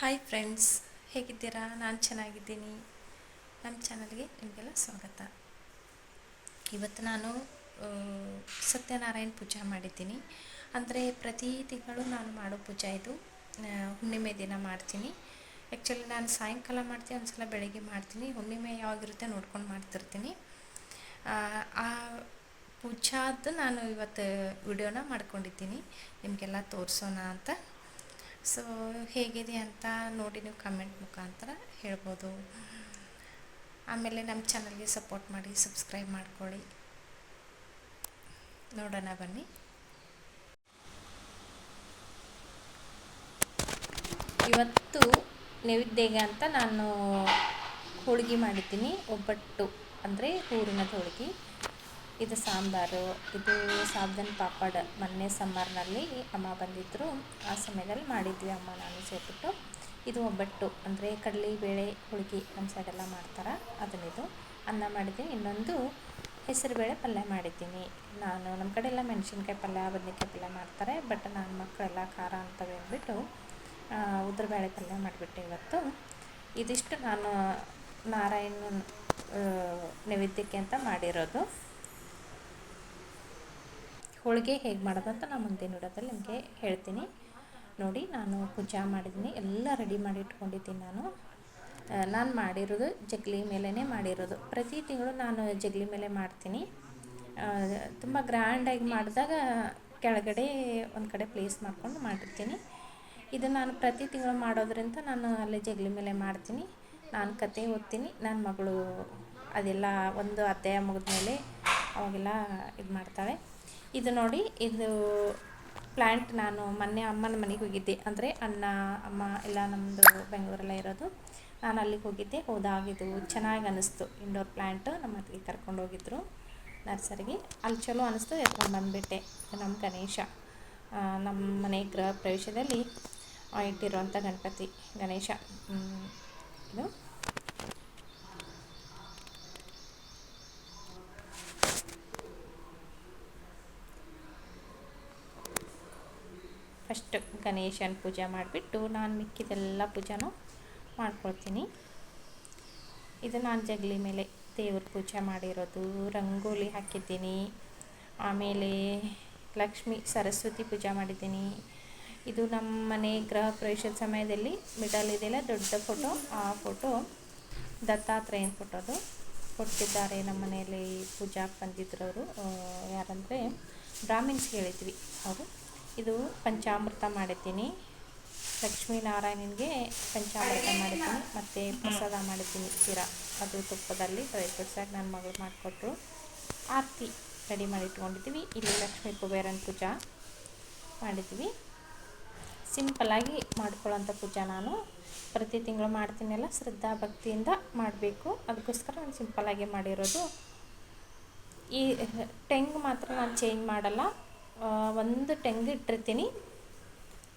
Hi friends ಹೇಗಿದ್ದೀರಾ? ನಾನು ಚೆನ್ನಾಗಿದ್ದೀನಿ. ನಮ್ಮ ಚಾನಲ್ಗೆ ನಿಮಗೆಲ್ಲ ಸ್ವಾಗತ. ಇವತ್ತು ನಾನು ಸತ್ಯನಾರಾಯಣ ಪೂಜೆ ಮಾಡಿದ್ದೀನಿ. ಅಂದರೆ ಪ್ರತಿ ತಿಂಗಳು ನಾನು ಮಾಡೋ ಪೂಜೆ ಇದು. ಹುಣ್ಣಿಮೆ ದಿನ ಮಾಡ್ತೀನಿ. ಆ್ಯಕ್ಚುಲಿ ನಾನು ಸಾಯಂಕಾಲ ಮಾಡ್ತೀನಿ ಒಂದು ಸಲ ಬೆಳಗ್ಗೆ ಮಾಡ್ತೀನಿ. ಹುಣ್ಣಿಮೆ ಯಾವಾಗಿರುತ್ತೆ ನೋಡ್ಕೊಂಡು ಮಾಡ್ತಿರ್ತೀನಿ. ಆ, ಪೂಜಾದ್ದು ನಾನು ಇವತ್ತು ವಿಡಿಯೋನ ಮಾಡ್ಕೊಂಡಿದ್ದೀನಿ. ನಿಮಗೆಲ್ಲ ತೋರಿಸೋಣ ಅಂತ. ಸೊ ಹೇಗಿದೆ ಅಂತ ನೋಡಿ ನೀವು ಕಮೆಂಟ್ ಮುಖಾಂತರ ಹೇಳ್ಬೋದು. ಆಮೇಲೆ ನಮ್ಮ ಚಾನಲ್ಗೆ ಸಪೋರ್ಟ್ ಮಾಡಿ ಸಬ್ಸ್ಕ್ರೈಬ್ ಮಾಡ್ಕೊಳ್ಳಿ. ನೋಡೋಣ ಬನ್ನಿ. ಇವತ್ತು ನೈವೇದ್ಯಗೆ ಅಂತ ನಾನು ಹೋಳಿಗೆ ಮಾಡಿದ್ದೀನಿ, ಒಬ್ಬಟ್ಟು, ಅಂದರೆ ಹೂರಿನದ ಹೋಳ್ಗೆ. ಇದು ಸಾಂಬಾರು, ಇದು ಸಾಬ್ದನ್ ಪಾಪಡ್ ಮೊನ್ನೆ ಸಮ್ಮರ್ನಲ್ಲಿ ಅಮ್ಮ ಬಂದಿದ್ದರು ಆ ಸಮಯದಲ್ಲಿ ಮಾಡಿದ್ವಿ ಅಮ್ಮ ನಾನು ಸೇರಿಬಿಟ್ಟು. ಇದು ಒಬ್ಬಟ್ಟು, ಅಂದರೆ ಕಡಲೆ, ಬೇಳೆ, ಹೋಳ್ಗೆ ನಮ್ಮ ಸೈಡೆಲ್ಲ ಮಾಡ್ತಾರೆ, ಅದನ್ನಿದು. ಅನ್ನ ಮಾಡಿದ್ದೀನಿ ಇನ್ನೊಂದು ಹೆಸರುಬೇಳೆ ಪಲ್ಯ ಮಾಡಿದ್ದೀನಿ. ನಾನು ನಮ್ಮ ಕಡೆ ಎಲ್ಲ ಮೆಣಸಿನ್ಕಾಯಿ ಪಲ್ಯ, ಬದನೆಕಾಯಿ ಪಲ್ಯ ಮಾಡ್ತಾರೆ ಬಟ್ ನನ್ನ ಮಕ್ಕಳೆಲ್ಲ ಖಾರ ಅಂತವೆ ಅಂದ್ಬಿಟ್ಟು ಉದ್ರಬೇಳೆ ಪಲ್ಯ ಮಾಡಿಬಿಟ್ಟೆ ಇವತ್ತು. ಇದಿಷ್ಟು ನಾನು ನಾರಾಯಣ ನೈವೇದ್ಯಕ್ಕೆ ಅಂತ ಮಾಡಿರೋದು. ಹೋಳಿಗೆ ಹೇಗೆ ಮಾಡೋದಂತ ನಾನು ಮುಂದಿನ ವಿಡಿಯೋದಲ್ಲಿ ನಿಮಗೆ ಹೇಳ್ತೀನಿ. ನೋಡಿ, ನಾನು ಪೂಜಾ ಮಾಡಿದ್ದೀನಿ ಎಲ್ಲ ರೆಡಿ ಮಾಡಿ ಇಟ್ಕೊಂಡಿದ್ದೀನಿ ನಾನು. ನಾನು ಮಾಡಿರೋದು ಜಗ್ಲಿ ಮೇಲೇ ಮಾಡಿರೋದು. ಪ್ರತಿ ತಿಂಗಳು ನಾನು ಜಗ್ಲಿ ಮೇಲೆ ಮಾಡ್ತೀನಿ. ತುಂಬ ಗ್ರ್ಯಾಂಡಾಗಿ ಮಾಡಿದಾಗ ಕೆಳಗಡೆ ಒಂದು ಕಡೆ ಪ್ಲೇಸ್ ಮಾಡ್ಕೊಂಡು ಮಾಡಿರ್ತೀನಿ. ಇದು ನಾನು ಪ್ರತಿ ತಿಂಗಳು ಮಾಡೋದ್ರಿಂದ ನಾನು ಅಲ್ಲಿ ಜಗ್ಲಿ ಮೇಲೆ ಮಾಡ್ತೀನಿ. ನಾನು ಕತೆ ಓದ್ತೀನಿ. ನನ್ನ ಮಗಳು ಅದೆಲ್ಲ ಒಂದು ಅಧ್ಯಾಯ ಮುಗಿದ್ಮೇಲೆ ಅವಾಗೆಲ್ಲ ಇದು ಮಾಡ್ತಾಳೆ. ಇದು ನೋಡಿ, ಇದು ಪ್ಲ್ಯಾಂಟ್ ನಾನು ಮೊನ್ನೆ ಅಮ್ಮನ ಮನೆಗೆ ಹೋಗಿದ್ದೆ. ಅಂದರೆ ಅಣ್ಣ, ಅಮ್ಮ ಎಲ್ಲ ನಮ್ಮದು ಬೆಂಗಳೂರಲ್ಲೇ ಇರೋದು. ನಾನು ಅಲ್ಲಿಗೆ ಹೋಗಿದ್ದೆ. ಹೋದಾಗ ಇದು ಚೆನ್ನಾಗಿ ಅನ್ನಿಸ್ತು ಇಂಡೋರ್ ಪ್ಲ್ಯಾಂಟ್ ನಮ್ಮ ಅತ್ತಿಗೆ ಕರ್ಕೊಂಡು ಹೋಗಿದ್ರು ನರ್ಸರಿಗೆ. ಅಲ್ಲಿ ಚಲೋ ಅನ್ನಿಸ್ತು ಎತ್ಕೊಂಡು ಬಂದುಬಿಟ್ಟೆ ನಮ್ಮ ಗಣೇಶ. ನಮ್ಮ ಮನೆ ಗೃಹ ಪ್ರವೇಶದಲ್ಲಿ ಇಟ್ಟಿರುವಂಥ ಗಣಪತಿ, ಗಣೇಶ. ಇದು. ಫಸ್ಟ್ ಗಣೇಶನ ಪೂಜೆ ಮಾಡಿಬಿಟ್ಟು ನಾನು ಮಿಕ್ಕಿದೆಲ್ಲ ಪೂಜೆನೂ ಮಾಡ್ಕೊಳ್ತೀನಿ. ಇದು ನಾನು ಜಗಲಿ ಮೇಲೆ ದೇವ್ರ ಪೂಜೆ ಮಾಡಿರೋದು. ರಂಗೋಲಿ ಹಾಕಿದ್ದೀನಿ. ಆಮೇಲೆ ಲಕ್ಷ್ಮಿ ಸರಸ್ವತಿ ಪೂಜೆ ಮಾಡಿದ್ದೀನಿ. ಇದು ನಮ್ಮ ಮನೆ ಗೃಹ ಪ್ರವೇಶದ ಸಮಯದಲ್ಲಿ ಮಿಡಲ್ ಇದೆಯಲ್ಲ, ದೊಡ್ಡ ಫೋಟೋ ಆ ಫೋಟೋ ದತ್ತಾತ್ರೇಯನ ಫೋಟೋದು ಕೊಟ್ಟಿದ್ದಾರೆ ನಮ್ಮ ಮನೆಯಲ್ಲಿ ಪೂಜಾ ಬಂದಿದ್ರು ಅವರು ಯಾರಂದರೆ ಬ್ರಾಹ್ಮಿನ್ಸ್ ಹೇಳಿದ್ವಿ ಅವರು. ಇದು ಪಂಚಾಮೃತ ಮಾಡಿದ್ದೀನಿ. ಲಕ್ಷ್ಮೀನಾರಾಯಣನಿಗೆ ಪಂಚಾಮೃತ ಮಾಡಿದ್ದೀನಿ. ಮತ್ತು ಪ್ರಸಾದ ಮಾಡಿದ್ದೀನಿ ಶಿರ. ಅದು ತುಪ್ಪದಲ್ಲಿ ಡ್ರೈ ಫ್ರೂಟ್ಸ್ ಆಗಿ ನನ್ನ ಮಗಳು ಮಾಡಿಕೊಟ್ರು. ಆರತಿ ರೆಡಿ ಮಾಡಿ ಇಟ್ಕೊಂಡಿದ್ದೀವಿ. ಇಲ್ಲಿ ಲಕ್ಷ್ಮೀ ಕುಬೇರನ ಪೂಜಾ ಮಾಡಿದ್ವಿ ಸಿಂಪಲ್ಲಾಗಿ ಮಾಡ್ಕೊಳ್ಳೋಂಥ ಪೂಜಾ ನಾನು. ಪ್ರತಿ ತಿಂಗಳು ಮಾಡ್ತೀನಲ್ಲ, ಶ್ರದ್ಧಾ ಭಕ್ತಿಯಿಂದ ಮಾಡಬೇಕು. ಅದಕ್ಕೋಸ್ಕರ ನಾನು ಸಿಂಪಲ್ಲಾಗಿ ಮಾಡಿರೋದು. ಈ ಟೆಂಗ್ ಮಾತ್ರ ನಾನು ಚೇಂಜ್ ಮಾಡಲ್ಲ. ಒಂದು ಟೆಂಗ್ ಇಟ್ಟಿರ್ತೀನಿ.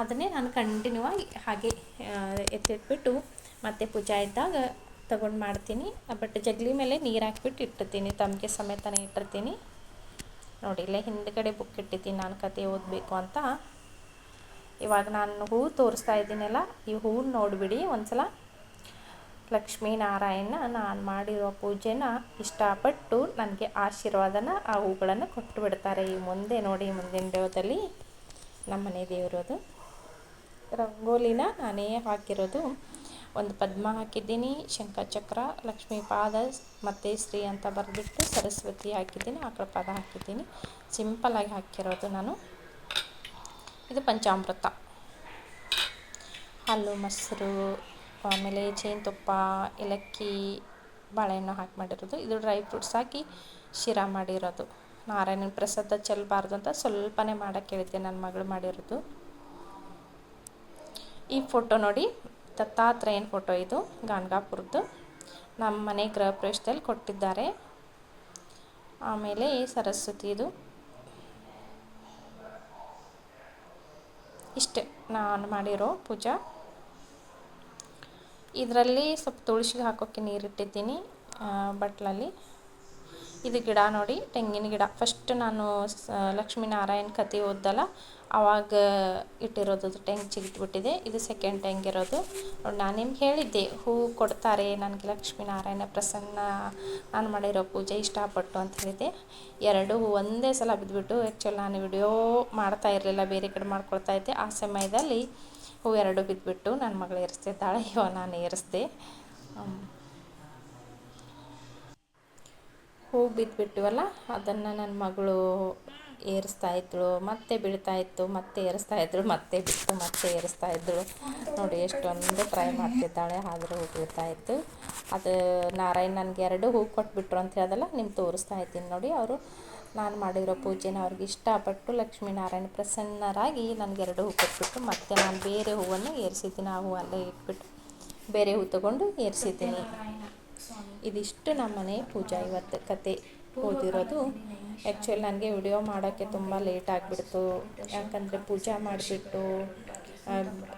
ಅದನ್ನೇ ನಾನು ಕಂಟಿನ್ಯೂ ಆಗಿ ಹಾಗೆ ಎತ್ತಿಟ್ಬಿಟ್ಟು ಮತ್ತೆ ಪೂಜಾ ಇದ್ದಾಗ ತಗೊಂಡು ಮಾಡ್ತೀನಿ. ಬಟ್ ಜಗ್ಲಿ ಮೇಲೆ ನೀರು ಹಾಕ್ಬಿಟ್ಟು ಇಟ್ಟಿರ್ತೀನಿ. ತಮಗೆ ಸಮೇತನೇ ಇಟ್ಟಿರ್ತೀನಿ. ನೋಡಿ, ಇಲ್ಲೇ ಹಿಂದ್ಗಡೆ ಬುಕ್ ಇಟ್ಟಿದ್ದೀನಿ. ನಾನು ಕತೆ ಓದಬೇಕು ಅಂತ. ಇವಾಗ ನಾನು ಹೂ ತೋರಿಸ್ತಾ ಇದ್ದೀನಲ್ಲ, ಈ ಹೂವು ನೋಡಿಬಿಡಿ. ಒಂದ್ಸಲ ಲಕ್ಷ್ಮೀನಾರಾಯಣ ನಾನು ಮಾಡಿರೋ ಪೂಜೆನ ಇಷ್ಟಪಟ್ಟು ನನಗೆ ಆಶೀರ್ವಾದನ ಆ ಹೂಗಳನ್ನು ಕೊಟ್ಟು ಬಿಡ್ತಾರೆ. ಈ ಮುಂದೆ ನೋಡಿ, ಮುಂದಿನ ದೇವದಲ್ಲಿ ನಮ್ಮನೆ ದೇವರದು ರಂಗೋಲಿನ ನಾನೇ ಹಾಕಿರೋದು. ಒಂದು ಪದ್ಮ ಹಾಕಿದ್ದೀನಿ, ಶಂಖಚಕ್ರ ಲಕ್ಷ್ಮೀ ಪಾದ ಮತ್ತು ಶ್ರೀ ಅಂತ ಬರೆದ್ಬಿಟ್ಟು ಸರಸ್ವತಿ ಹಾಕಿದ್ದೀನಿ ಆಕಳ ಪಾದ ಹಾಕಿದ್ದೀನಿ ಸಿಂಪಲಾಗಿ ಹಾಕಿರೋದು ನಾನು. ಇದು ಪಂಚಾಮೃತ. ಹಾಲು ಮೊಸರು ಆಮೇಲೆ ಜೇನುತುಪ್ಪ ಏಲಕ್ಕಿ ಬಾಳೆಹಣ್ಣು ಹಾಕಿ ಮಾಡಿರೋದು. ಇದು ಡ್ರೈ ಫ್ರೂಟ್ಸ್ ಹಾಕಿ ಶಿರಾ ಮಾಡಿರೋದು. ನಾರಾಯಣನ ಪ್ರಸಾದ ಚೆಲ್ಲಬಾರ್ದು ಅಂತ ಸ್ವಲ್ಪನೇ ಮಾಡೋಕ್ಕೆ ಹೇಳಿದ್ದೆ ನನ್ನ ಮಗಳು ಮಾಡಿರೋದು. ಈ ಫೋಟೋ ನೋಡಿ, ದತ್ತಾತ್ರೇಯನ ಫೋಟೋ ಇದು, ಗಾಣಗಾಪುರದ್ದು. ನಮ್ಮ ಮನೆ ಗೃಹ ಪ್ರವೇಶದಲ್ಲಿ ಕೊಟ್ಟಿದ್ದಾರೆ. ಆಮೇಲೆ ಈ ಸರಸ್ವತಿ ಇದು. ಇಷ್ಟೇ ನಾನು ಮಾಡಿರೋ ಪೂಜಾ. ಇದರಲ್ಲಿ ಸ್ವಲ್ಪ ತುಳಸಿಗೆ ಹಾಕೋಕ್ಕೆ ನೀರಿಟ್ಟಿದ್ದೀನಿ ಬಟ್ಲಲ್ಲಿ. ಇದು ಗಿಡ ನೋಡಿ, ತೆಂಗಿನ ಗಿಡ. ಫಸ್ಟ್ ನಾನು ಲಕ್ಷ್ಮೀನಾರಾಯಣ ಕತೆ ಓದ್ದಲ್ಲ ಆವಾಗ ಇಟ್ಟಿರೋದು ಟೆಂಗ್ ಚಿಗಿಟ್ಬಿಟ್ಟಿದೆ ಇದು ಸೆಕೆಂಡ್ ಟೆಂಗ್ ಇರೋದು. ನಾನು ನಿಮ್ಗೆ ಹೇಳಿದ್ದೆ, ಹೂ ಕೊಡ್ತಾರೆ ನನಗೆ ಲಕ್ಷ್ಮೀನಾರಾಯಣ ಪ್ರಸನ್ನ ನಾನು ಮಾಡಿರೋ ಪೂಜೆ ಇಷ್ಟಪಟ್ಟು ಅಂತ ಹೇಳಿದ್ದೆ. ಎರಡು ಹೂ ಒಂದೇ ಸಲ ಬಿದ್ದುಬಿಟ್ಟು ಆ್ಯಕ್ಚುಲಿ ನಾನು ವಿಡಿಯೋ ಮಾಡ್ತಾ ಇರಲಿಲ್ಲ, ಬೇರೆ ಕಡೆ ಮಾಡ್ಕೊಳ್ತಾ ಇದ್ದೆ. ಆ ಸಮಯದಲ್ಲಿ ಹೂ ಎರಡು ಬಿದ್ದುಬಿಟ್ಟು ನನ್ನ ಮಗಳು ಏರಿಸ್ತಿದ್ದಾಳೆ ಇವಾಗ ನಾನು ಏರಿಸ್ದೆ. ಹೂ ಬಿದ್ದುಬಿಟ್ಟಿವಲ್ಲ ಅದನ್ನು ನನ್ನ ಮಗಳು ಏರಿಸ್ತಾ ಇದ್ಳು, ಮತ್ತೆ ಬೀಳ್ತಾ ಇತ್ತು, ಮತ್ತೆ ಏರಿಸ್ತಾ ಇದ್ಳು, ಮತ್ತೆ ಬಿಟ್ಟು ಮತ್ತೆ ಏರಿಸ್ತಾ ಇದ್ಳು. ನೋಡಿ ಎಷ್ಟೊಂದು ಟ್ರೈ ಮಾಡ್ತಿದ್ದಾಳೆ, ಆದರೂ ಹೂ ಬೀಳ್ತಾ ಇತ್ತು. ಅದು ನಾರಾಯಣ್ ನನಗೆ ಎರಡು ಹೂ ಕೊಟ್ಬಿಟ್ರು ಅಂತ ಹೇಳ್ದಲ್ಲ, ನಿಮ್ಗೆ ತೋರಿಸ್ತಾ ಇದ್ದೀನಿ ನೋಡಿ ಅವರು. ನಾನು ಮಾಡಿರೋ ಪೂಜೆನ ಅವ್ರಿಗೆ ಇಷ್ಟಪಟ್ಟು ಲಕ್ಷ್ಮೀನಾರಾಯಣ ಪ್ರಸನ್ನರಾಗಿ ನನಗೆ ಎರಡು ಹೂ ಕೊಟ್ಬಿಟ್ಟು ಮತ್ತೆ ನಾನು ಬೇರೆ ಹೂವನ್ನು ಏರಿಸಿದ್ದೀನಿ. ಆ ಹೂ ಅಲ್ಲೇ ಇಟ್ಬಿಟ್ಟು ಬೇರೆ ಹೂ ತಗೊಂಡು ಏರಿಸಿದ್ದೀನಿ. ಇದಿಷ್ಟು ನಮ್ಮನೆ ಪೂಜಾ ಇವತ್ತು ಕತೆ ಓದಿರೋದು. ಆ್ಯಕ್ಚುಲಿ ನನಗೆ ವಿಡಿಯೋ ಮಾಡೋಕ್ಕೆ ತುಂಬ ಲೇಟ್ ಆಗಿಬಿಡ್ತು. ಯಾಕಂದರೆ ಪೂಜೆ ಮಾಡಿಬಿಟ್ಟು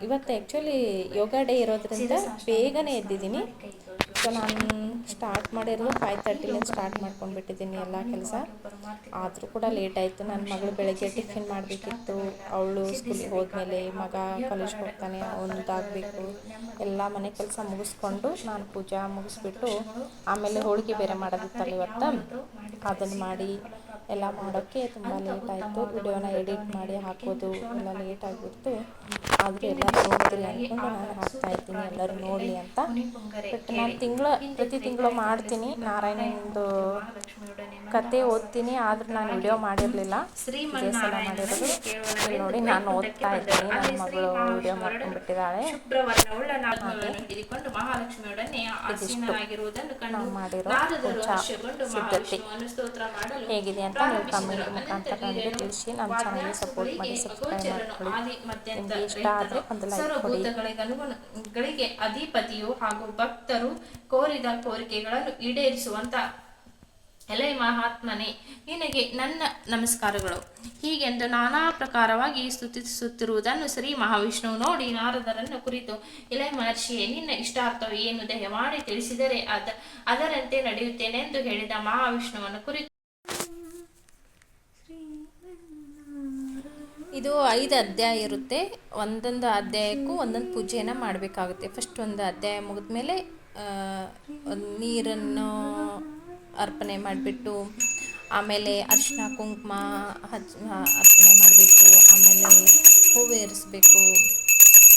ಇವತ್ತು ಆ್ಯಕ್ಚುಲಿ ಯೋಗ ಡೇ ಇರೋದ್ರಿಂದ ಬೇಗನೆ ಎದ್ದಿದ್ದೀನಿ. ನಾನು ಸ್ಟಾರ್ಟ್ ಮಾಡಿರೋದು ಫೈವ್ ತರ್ಟಿಲಿಂದ ಸ್ಟಾರ್ಟ್ ಮಾಡ್ಕೊಂಡ್ಬಿಟ್ಟಿದ್ದೀನಿ ಎಲ್ಲ ಕೆಲಸ. ಆದರೂ ಕೂಡ ಲೇಟ್ ಆಯಿತು. ನನ್ನ ಮಗಳು ಬೆಳಗ್ಗೆ ಟಿಫಿನ್ ಮಾಡಬೇಕಿತ್ತು. ಅವಳು ಸ್ಕೂಲಿಗೆ ಹೋದ್ಮೇಲೆ ಮಗ ಕಾಲೇಜ್ಗೆ ಹೋಗ್ತಾನೆ, ಅವನದಾಗಬೇಕು. ಎಲ್ಲ ಮನೆ ಕೆಲಸ ಮುಗಿಸ್ಕೊಂಡು ನಾನು ಪೂಜಾ ಮುಗಿಸ್ಬಿಟ್ಟು ಆಮೇಲೆ ಹೋಳಿಗೆ ಬೇರೆ ಮಾಡೋದಿತ್ತಲ್ಲ ಇವತ್ತು. ಅದನ್ನು ಮಾಡಿ ಎಲ್ಲ ಮಾಡೋಕ್ಕೆ ತುಂಬ ಲೇಟ್ ಆಯಿತು. ವಿಡಿಯೋನ ಎಡಿಟ್ ಮಾಡಿ ಹಾಕೋದು ಎಲ್ಲ ಲೇಟ್ ಆಗಿಬಿಡ್ತು. ಆದರೆ ಎಲ್ಲರೂ ನೋಡ್ತೀರಿ ಅಂದ್ಕೊಂಡು ನಾನು ಹಾಕ್ತಾ ಇದ್ದೀನಿ ಎಲ್ಲರೂ ನೋಡಲಿ ಅಂತ. ಬಟ್ ನಾನು ತಿಂಗಳ ಪ್ರತಿ ತಿಂಗಳು ಮಾಡ್ತೀನಿ. ನಾರಾಯಣಂದು ಕತೆ ಓದ್ತೀನಿ ಆದ್ರೆ ನಾನು ವಿಡಿಯೋ ಮಾಡಿರಲಿಲ್ಲ. ಇದೇ ಸಲ ಮಾಡಿರೋದು. ಇಲ್ಲಿ ನೋಡಿ ನಾನು ಓದ್ತಾ ಇದ್ದೀನಿ. ನನ್ನ ಮಗಳು ವಿಡಿಯೋ ಮಾಡ್ಕೊಂಡ್ಬಿಟ್ಟಿದ್ದಾಳೆ ಇದಿಷ್ಟು ನಾವು ಮಾಡಿರೋ ಪೂಜಾ ಸಿದ್ಧತೆ ಹೇಗಿದೆ ಅಂತ ನೀವು ಕಮೆಂಟ್ ಮುಖಾಂತರ ನನಗೆ ತಿಳಿಸಿ. ನಮ್ಮ ಚಾನಲ್ಗೆ ಸಪೋರ್ಟ್ ಮಾಡಿ ಸಬ್ಸ್ಕ್ರೈಬ್ ಮಾಡ್ಕೊಳ್ಳಿ. ನಿಮಗೆ ಇಷ್ಟ ಆದರೆ ಒಂದು ಲೈಕ್ ಕೊಡಿ. ಅಧಿಪತಿಯು ಹಾಗೂ ಭಕ್ತರು ಕೋರಿದ ಕೋರಿಕೆಗಳನ್ನು ಈಡೇರಿಸುವಂತ ಎಲೆ ಮಹಾತ್ಮನೇ, ನಿನಗೆ ನನ್ನ ನಮಸ್ಕಾರಗಳು. ಹೀಗೆಂದು ನಾನಾ ಪ್ರಕಾರವಾಗಿ ಸ್ತುತಿಸುತ್ತಿರುವುದನ್ನು ಶ್ರೀ ಮಹಾವಿಷ್ಣು ನೋಡಿ ನಾರದರನ್ನು ಕುರಿತು, ಎಲೆ ಮಹರ್ಷಿಯೇ, ನಿನ್ನ ಇಷ್ಟಾರ್ಥವು ಏನು? ದಯಮಾಡಿ ತಿಳಿಸಿದರೆ ಅದ, ಅದರಂತೆ ನಡೆಯುತ್ತೇನೆ ಎಂದು ಹೇಳಿದ ಮಹಾವಿಷ್ಣುವನ್ನು ಕುರಿತು. ಇದು ಐದು ಅಧ್ಯಾಯ ಇರುತ್ತೆ. ಒಂದೊಂದು ಅಧ್ಯಾಯಕ್ಕೂ ಒಂದೊಂದು ಪೂಜೆಯನ್ನು ಮಾಡಬೇಕಾಗುತ್ತೆ. ಫಸ್ಟ್ ಒಂದು ಅಧ್ಯಾಯ ಮುಗಿದ್ಮೇಲೆ ನೀರನ್ನು ಅರ್ಪಣೆ ಮಾಡಿಬಿಟ್ಟು, ಆಮೇಲೆ ಅರಿಶಿನ ಕುಂಕುಮ ಹಚ್ ಅರ್ಪಣೆ ಮಾಡಬೇಕು ಆಮೇಲೆ ಹೂವು ಏರಿಸ್ಬೇಕು,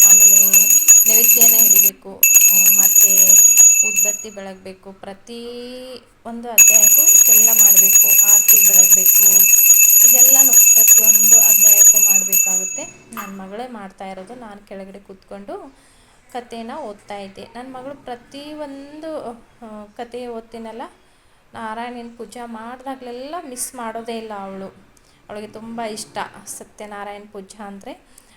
ಆಮೇಲೆ ನೈವೇದ್ಯನ ಹಿಡಿಬೇಕು ಮತ್ತು ಉದ್ಬತ್ತಿ ಬೆಳಗಬೇಕು, ಪ್ರತಿ ಒಂದು ಅಧ್ಯಾಯಕ್ಕೂ ಇಷ್ಟೆಲ್ಲ ಮಾಡಬೇಕು, ಆರತಿ ಬೆಳಗಬೇಕು, ಇದೆಲ್ಲನೂ ಪ್ರತಿಯೊಂದು ಅಧ್ಯಾಯಕ್ಕೂ ಮಾಡಬೇಕಾಗುತ್ತೆ. ನನ್ನ ಮಗಳೇ ಮಾಡ್ತಾ ಇರೋದು, ನಾನು ಕೆಳಗಡೆ ಕೂತ್ಕೊಂಡು ಕಥೆನ ಓದ್ತಾ ಇದ್ದೆ. ನನ್ನ ಮಗಳು ಪ್ರತಿಯೊಂದು ಕಥೆ ಓದ್ತೀನಲ್ಲ ನಾರಾಯಣನ ಪೂಜೆ ಮಾಡಿದಾಗಲೆಲ್ಲ ಮಿಸ್ ಮಾಡೋದೇ ಇಲ್ಲ ಅವಳು. ಅವಳಿಗೆ ತುಂಬ ಇಷ್ಟ ಸತ್ಯನಾರಾಯಣ ಪೂಜಾ ಅಂದರೆ.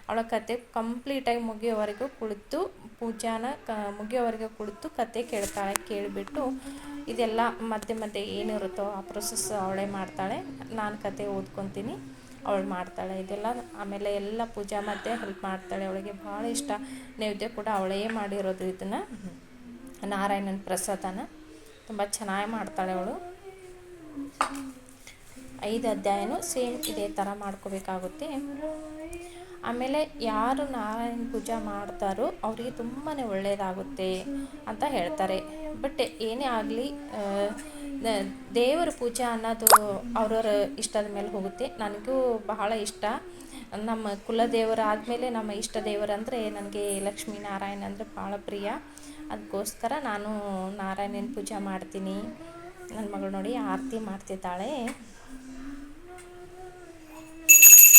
ಅವಳ ಕತೆ ಕಂಪ್ಲೀಟಾಗಿ ಮುಗಿಯೋವರೆಗೂ ಕುಳಿತು ಪೂಜಾನ ಕ, ಮುಗಿಯೋವರೆಗೂ ಕುಳಿತು ಕತೆ ಕೇಳ್ತಾಳೆ, ಕೇಳಿಬಿಟ್ಟು ಇದೆಲ್ಲ ಮಧ್ಯೆ ಮಧ್ಯೆ ಏನಿರುತ್ತೋ ಆ ಪ್ರೊಸೆಸ್ ಅವಳೇ ಮಾಡ್ತಾಳೆ. ನಾನು ಕತೆ ಓದ್ಕೊತೀನಿ, ಅವಳು ಮಾಡ್ತಾಳೆ. ಇದೆಲ್ಲ ಆಮೇಲೆ ಎಲ್ಲ ಪೂಜಾ ಮಧ್ಯೆ ಹೆಲ್ಪ್ ಮಾಡ್ತಾಳೆ. ಅವಳಿಗೆ ಭಾಳ ಇಷ್ಟ. ನೈವೇದ್ಯ ಕೂಡ ಅವಳೇ ಮಾಡಿರೋದು ಇದನ್ನು. ನಾರಾಯಣನ ಪ್ರಸಾದನ. ತುಂಬ ಚೆನ್ನಾಗಿ ಮಾಡ್ತಾಳೆ ಅವಳು. ಐದು ಅಧ್ಯಾಯನೂ ಸೇಮ್ ಇದೇ ಥರ ಮಾಡ್ಕೋಬೇಕಾಗುತ್ತೆ. ಆಮೇಲೆ ಯಾರು ನಾರಾಯಣ ಪೂಜೆ ಮಾಡ್ತಾರೋ ಅವರಿಗೆ ತುಂಬಾ ಒಳ್ಳೆಯದಾಗುತ್ತೆ ಅಂತ ಹೇಳ್ತಾರೆ. ಬಟ್ ಏನೇ ಆಗಲಿ ದೇವರ ಪೂಜೆ ಅನ್ನೋದು ಅವ್ರವ್ರ ಇಷ್ಟದ ಮೇಲೆ ಹೋಗುತ್ತೆ. ನನಗೂ ಬಹಳ ಇಷ್ಟ. ನಮ್ಮ ಕುಲದೇವರ ಆದಮೇಲೆ ನಮ್ಮ ಇಷ್ಟ ದೇವರಂದರೆ ನನಗೆ ಲಕ್ಷ್ಮೀನಾರಾಯಣ ಅಂದರೆ ಭಾಳ ಪ್ರಿಯ. ಅದಕ್ಕೋಸ್ಕರ ನಾನು ನಾರಾಯಣನ ಪೂಜೆ ಮಾಡ್ತೀನಿ. ನನ್ನ ಮಗಳು ನೋಡಿ ಆರತಿ ಮಾಡ್ತಿದ್ದಾಳೆ.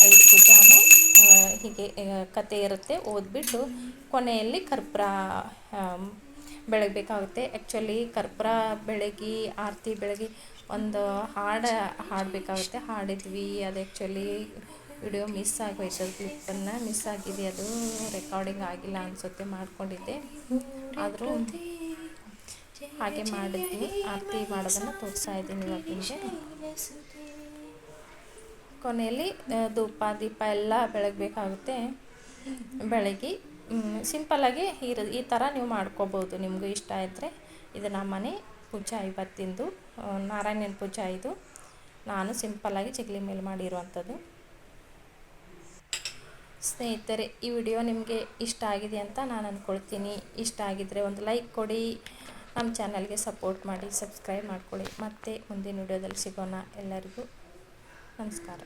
ಐದು ಪೂಜಾನು ಹೀಗೆ ಕತೆ ಇರುತ್ತೆ. ಓದ್ಬಿಟ್ಟು ಕೊನೆಯಲ್ಲಿ ಕರ್ಪೂರ ಬೆಳಗಬೇಕಾಗುತ್ತೆ. ಆ್ಯಕ್ಚುಲಿ ಕರ್ಪೂರ ಬೆಳಗಿ, ಆರತಿ ಬೆಳಗಿ ಒಂದು ಹಾಡು ಹಾಡಬೇಕಾಗುತ್ತೆ. ಹಾಡಿದ್ವಿ. ಅದು ಆ್ಯಕ್ಚುಲಿ ವಿಡಿಯೋ ಮಿಸ್ ಆಗೋಯ್ತು ಕ್ಲಿಪ್ಪನ್ನು ಮಿಸ್ ಆಗಿದೆ ಅದು? ರೆಕಾರ್ಡಿಂಗ್ ಆಗಿಲ್ಲ ಅನಿಸುತ್ತೆ, ಮಾಡ್ಕೊಂಡಿದ್ದೆ. ಆದರೂ ಹಾಗೆ ಮಾಡಿದ್ವಿ. ಆರತಿ ಮಾಡೋದನ್ನು ತೋರಿಸ್ತಾ ಇದ್ದೀನಿ ಇವಾಗ ನಿಮಗೆ. ಕೊನೆಯಲ್ಲಿ ಧೂಪ, ದೀಪ ಎಲ್ಲ ಬೆಳಗಬೇಕಾಗುತ್ತೆ ಬೆಳಗ್ಗೆ ಸಿಂಪಲ್ಲಾಗಿ ಈ ಈ ಥರ ನೀವು ಮಾಡ್ಕೋಬೋದು. ನಿಮಗೂ ಇಷ್ಟ ಇದ್ದರೆ ಇದು ನಮ್ಮ ಮನೆ ಪೂಜೆ ಇವತ್ತಿಂದು ನಾರಾಯಣನ ಪೂಜೆ ಇದು. ನಾನು ಸಿಂಪಲ್ಲಾಗಿ ಚಿಗ್ಲಿ ಮೇಲೆ ಮಾಡಿರುವಂಥದ್ದು. ಸ್ನೇಹಿತರೆ, ಈ ವಿಡಿಯೋ ನಿಮಗೆ ಇಷ್ಟ ಆಗಿದೆ ಅಂತ ನಾನು ಅಂದ್ಕೊಳ್ತೀನಿ ಇಷ್ಟ ಆಗಿದ್ದರೆ ಒಂದು ಲೈಕ್ ಕೊಡಿ. ನಮ್ಮ ಚಾನಲ್ಗೆ ಸಪೋರ್ಟ್ ಮಾಡಿ, ಸಬ್ಸ್ಕ್ರೈಬ್ ಮಾಡ್ಕೊಳ್ಳಿ. ಮತ್ತೆ ಮುಂದಿನ ವಿಡಿಯೋದಲ್ಲಿ ಸಿಗೋಣ. ಎಲ್ಲರಿಗೂ ನಮಸ್ಕಾರ.